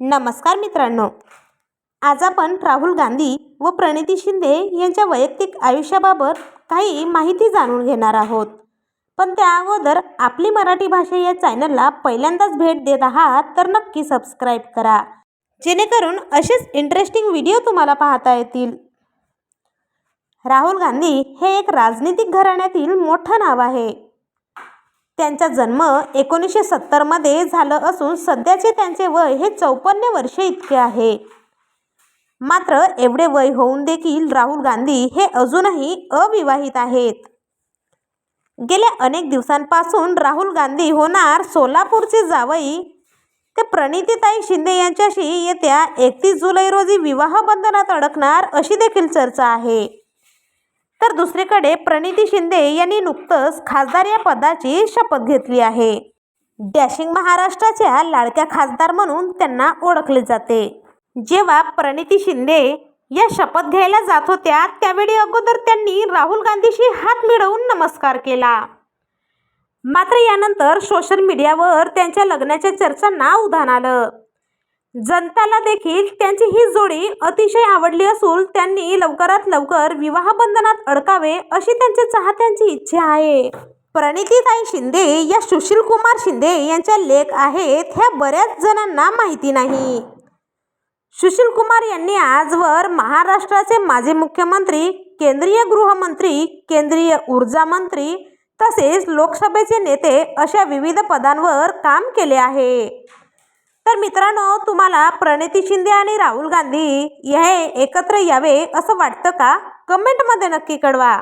नमस्कार मित्रांनो. आज आपण राहुल गांधी व प्रणिती शिंदे यांच्या वैयक्तिक आयुष्याबाबत काही माहिती जाणून घेणार आहोत. पण त्या अगोदर आपली मराठी भाषा या चॅनलला पहिल्यांदाच भेट देत आहात तर नक्की सबस्क्राईब करा. जेणेकरून असेच इंटरेस्टिंग व्हिडिओ तुम्हाला पाहता येतील. राहुल गांधी हे एक राजनीतिक घराण्यातील मोठं नाव आहे. त्यांचा जन्म एकोणीसशे सत्तरमध्ये झालं असून सध्याचे त्यांचे वय हे चौपन्न वर्षे इतके आहे. मात्र एवढे वय होऊन देखील राहुल गांधी हे अजूनही अविवाहित आहेत. गेल्या अनेक दिवसांपासून राहुल गांधी होणार सोलापूरचे जावई ते प्रणितीताई शिंदे यांच्याशी येत्या एकतीस जुलै रोजी विवाह बंधनात अडकणार अशी देखील चर्चा आहे. तर दुसरीकडे प्रणिती शिंदे यांनी नुकतंच खासदार या पदाची शपथ घेतली आहे. डॅशिंग महाराष्ट्राच्या लाडक्या खासदार म्हणून त्यांना ओळखले जाते. जेव्हा प्रणिती शिंदे या शपथ घ्यायला जात होत्या त्यावेळी अगोदर त्यांनी राहुल गांधीशी हात मिळवून नमस्कार केला. मात्र यानंतर सोशल मीडियावर त्यांच्या लग्नाच्या चर्चांना उधाण आलं. जनताला देखील त्यांची ही जोडी अतिशय आवडली असून त्यांनी लवकरात लवकर विवाह बंधनात अडकावे अशी त्यांच्या चाहत्यांची इच्छा आहे. प्रणितीताई शिंदे या सुशील कुमार शिंदे यांच्या लेख आहेत ह्या बऱ्याच जणांना माहिती नाही. सुशील कुमार यांनी आजवर महाराष्ट्राचे माजी मुख्यमंत्री केंद्रीय गृहमंत्री केंद्रीय ऊर्जा मंत्री तसेच लोकसभेचे नेते अशा विविध पदांवर काम केले आहे. तर मित्रांनो तुम्हाला प्रणिती शिंदे आणि राहुल गांधी हे एकत्र यावे असं वाटतं का? कमेंटमध्ये नक्की कळवा.